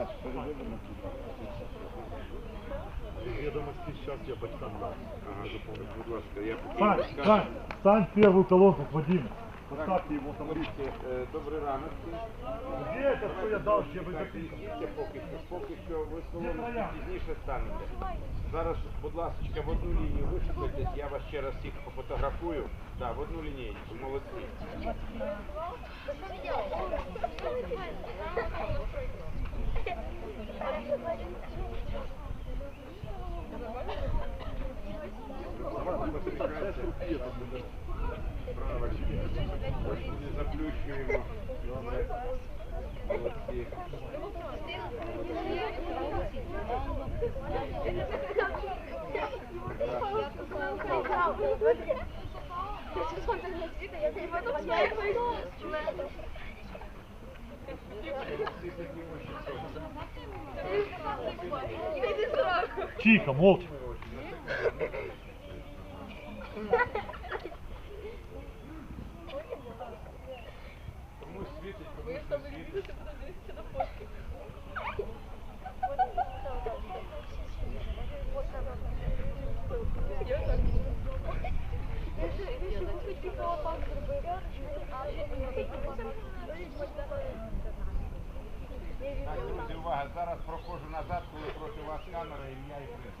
Так, переведемо. Ведомости сейчас я батькам дам. Ага, будь ласка, я. Сань, Сань в первую колонку к Вадиму. Поставьте его там. Смотрите, е, добрий ранок. Где это, что я дал, где вы Так, записали? їдьте поки що, поки що ви з колони пізніше станете. Зараз, будь ласка, в одну лінію вишикуйтесь, я вас ще раз всіх пофотографую. Так, в одну лінійку, молодці. Тихо, молча. Комусь світить, комусь не світить. Друзі, увага, зараз проходжу назад, коли проти вас камера, ім'я і прізвище.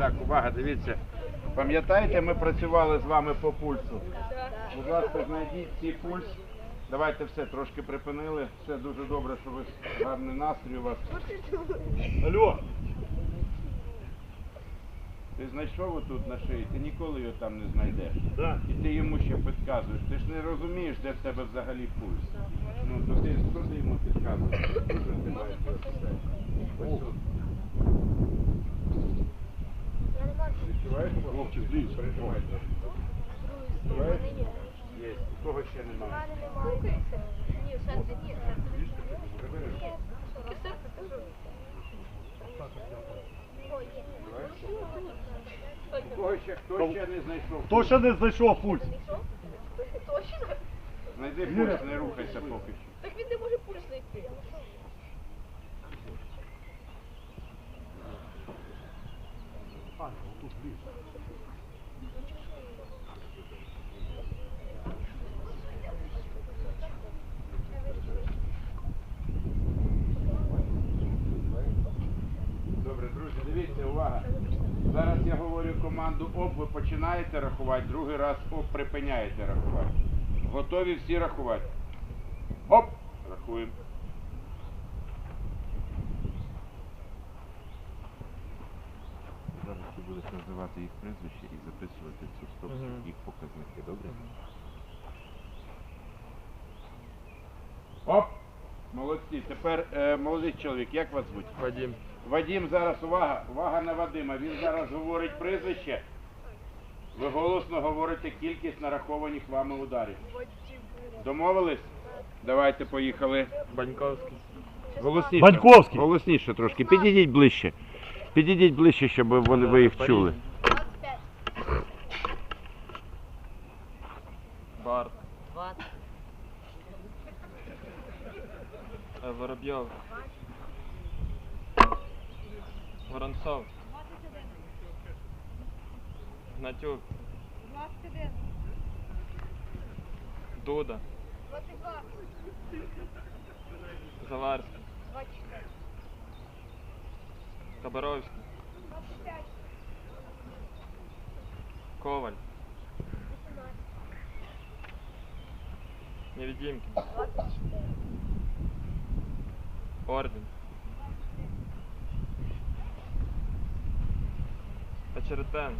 Так, увага, дивіться. Пам'ятаєте, ми працювали з вами по пульсу? Будь ласка, знайдіть цей пульс. Давайте все, трошки припинили. Все дуже добре, що ви гарний настрій у вас. Алло, Ти знайшов отут на шиї, ти ніколи його там не знайдеш. да. І ти йому ще підказуєш. Ти ж не розумієш, де в тебе взагалі пульс. Ну, то ти що ти йому підказуєш? Дуже ти маєш. Ось тут. Ближче. Прижимайте. Є. Кого ще немає? Прибереш? Кого ще, хто ще не знайшов? Хто ще не знайшов пульс? Знайди пульс, не рухайся поки що. Так він не може пульс знайти. Тут ближче. Добре, друзі, дивіться, увага. Зараз я говорю команду ОП, ви починаєте рахувати, другий раз ОП припиняєте рахувати. Готові всі рахувати? Оп! Рахуємо. Зараз ти будеш називати їх прізвище і записувати цю стоп їх показники, добре? Оп! Молодці. Тепер е, молодий чоловік, як вас звуть? Вадим. Вадим, зараз увага, увага на Вадима. Він зараз говорить прізвище. Ви голосно говорите кількість нарахованих вами ударів. Домовились? Давайте поїхали. Баньковський. Голосніше. Баньковський. Голосніше трошки. Підійдіть ближче. Підійдіть ближче, щоб вони, ви їх чули. Барт. Е, Воробйов. Воронцов. Гнатюк. Дуда. Заварський. Кабаровський. Коваль. Невидимки. Орден. Очеретин.